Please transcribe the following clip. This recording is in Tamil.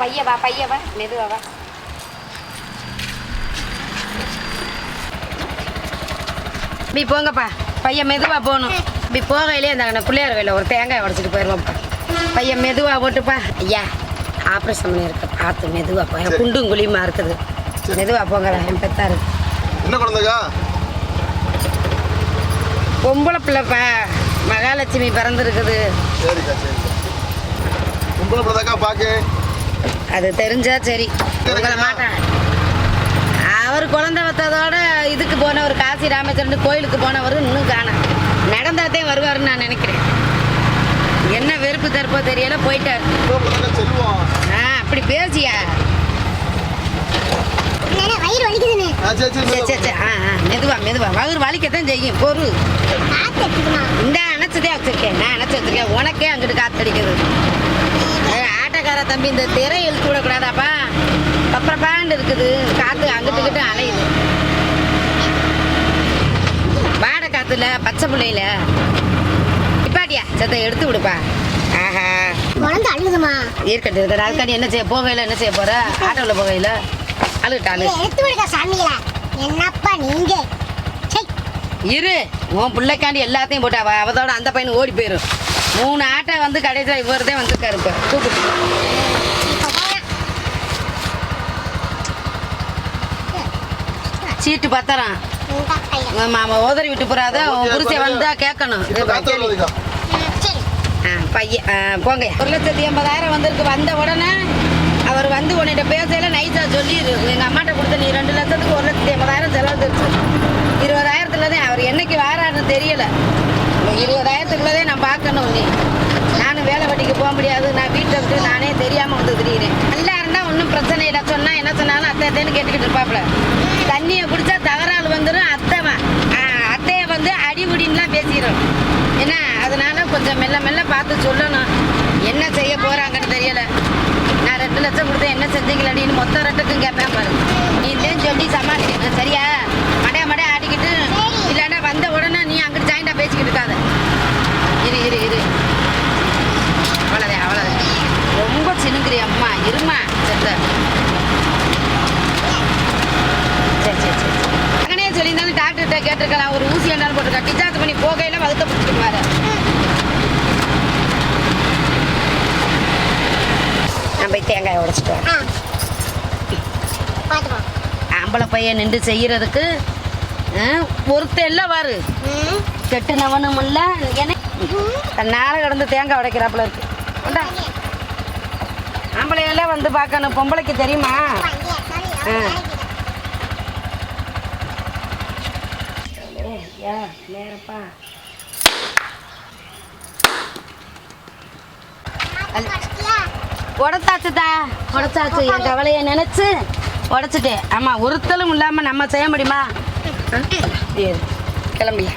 பைய வா பைய வா மெதுவா வா. இப்படி போங்கப்பா. பையன் மெதுவா போகணும். இப்படி போகையிலே இந்த பிள்ளையார் கையில் ஒரு தேங்காய் உடச்சிட்டு போயிடுவோம்ப்பா பையன் மெதுவா போட்டுப்பா. ஐயா ஆப்ரேஷன் பண்ணியிருக்க. பார்த்து மெதுவா போ. எனக்கு குண்டும் குழியுமா இருக்குது. மெதுவா போங்க என் பெத்தாரு என்ன குழந்தைக்கா? பொம்பளை பிள்ளைப்பா. மகாலட்சுமி பிறந்திருக்குது. சரிக்கா சரிக்கா. உங்களை பிறந்தாக்கா பாக்கு. அது தெரிஞ்சா சரி. மாட்டேன் அவர் குழந்தை வத்ததோட இதுக்கு போனவர் காசி ராமேஸ்வரன் கோயிலுக்கு போனவர் இன்னும் காணோம் நடந்தாதே வருவாருன்னு நான் நினைக்கிறேன். என்ன வெறுப்பு தருப்போ தெரியல போயிட்டார். ஆ அப்படி பேசியா? மெதுவா மெதுவா. வயிறு வலிக்கத்தான் செய்யும். எடுத்துக்குமா இந்த அணைச்சதே வச்சிருக்கேன். நான் அணைச்சி வச்சிருக்கேன். உனக்கே அங்கிட்டு காத்தடிக்குது ஆட்டோக்கார தம்பி இந்த திரை இழுத்து விடக்கூடாதாப்பா? பப்பரப்பாண்டு இருக்குது. காத்து அங்கிட்டு கிட்ட அலையுது. வாடை காத்துல பச்சை பிள்ளையில. இப்பாட்டியா சத்த எடுத்து விடுப்பா. ஆஹா. குழந்தை அழுகுதுமா இருக்கட்டும் இருக்கட்டும் அதுக்காண்டி என்ன செய்ய போகையில என்ன செய்ய போற? ஆட்டோவில் போகையில அழுகிட்ட அழு இதை எடுத்து விடுங்க சாமிகளா. என்னப்பா நீங்க? இரு உன் பிள்ளைக்காண்டி எல்லாத்தையும் போட்டு அவ அவதோட அந்த பையன் ஓடி போயிடும் மூணு ஆட்டை வந்து கடைசியில் இவர் தான் வந்திருக்காரு இப்போ. கூப்பிட்டு சீட்டு பத்திரம் மாமா உதறி விட்டு போறாத உன் புருஷன் வந்தா கேட்கணும். பையன் போங்க. ஒரு லட்சத்தி எண்பதாயிரம் வந்திருக்கு. வந்த உடனே அவர் வந்து உன்னிட்ட பேசையில நைஸா சொல்லிடு எங்க அம்மாட்ட கொடுத்த நீ ரெண்டு லட்சத்துக்கு ஒரு லட்சத்தி எண்பதாயிரம் செலவு இருபதாயிரத்துல தான் அவர் என்னைக்கு வாராருன்னு தெரியல. இந்த இருபதாயிரத்துக்குள்ளதே நான் பார்க்கணும் நீ. நானும் வேலை வட்டிக்கு போக முடியாது. நான் வீட்டை விட்டு நானே தெரியாமல் வந்து திரியிறேன் நல்லா இருந்தால் ஒன்றும் பிரச்சனை இல்லை. சொன்னால் என்ன சொன்னாலும் அத்தை அத்தைன்னு கேட்டுக்கிட்டு இருப்பாப்புல. தண்ணியை குடித்தா தகராறு வந்துடும் அத்தை அத்தையை வந்து அடிபுடின்லாம் பேசிடும் என்ன? அதனால கொஞ்சம் மெல்ல மெல்ல பார்த்து சொல்லணும். என்ன செய்ய போகிறாங்கன்னு தெரியலை. நான் ரெண்டு லட்சம் கொடுத்தேன். என்ன செஞ்சீங்களடின்னு மொத்த ரெட்டுக்கும் கேட்பேன் பாரு. நீ தான் சொல்லி சமாளிக்கணும். சரியா மடைய மடைய ஆடிக்கிட்டு இல்லைன்னா வந்த உடனே நீ அங்கிட்டு ஜாயிண்டா பேசிக்கிட்டு இருக்காத இரு இரு இரு அவ்வளோதான் அவ்வளோதான் ரொம்ப அம்மா இருமா செத்த சரி சரி சரி மகனே சொல்லியிருந்தாலும் டாக்டர்கிட்ட கேட்டிருக்கலாம் ஒரு ஊசி என்னாலும் போட்டிருக்கா டிச்சார்ஜ் பண்ணி போகையில வகுத்த பிடிச்சிருவாரு பாரு நான் போய் தேங்காய் உடைச்சிட்டு வரேன் ஆம்பளை பையன் நின்று செய்யறதுக்கு ஒருத்த எல்லாம் வாரு கெட்டு கெட்டுனவனும் இல்லை என்ன தன்னால கிடந்து தேங்காய் உடைக்கிறாப்புல இருக்கு ஆம்பளையெல்லாம் வந்து பார்க்கணும். பொம்பளைக்கு தெரியுமா? நேரப்பா. உடச்சாச்சுதா. உடச்சாச்சு. என் கவலையை நினைச்சு உடைச்சிட்டேன். ஆமா ஒருத்தலும் இல்லாம நம்ம செய்ய முடியுமா? கிளம்பியா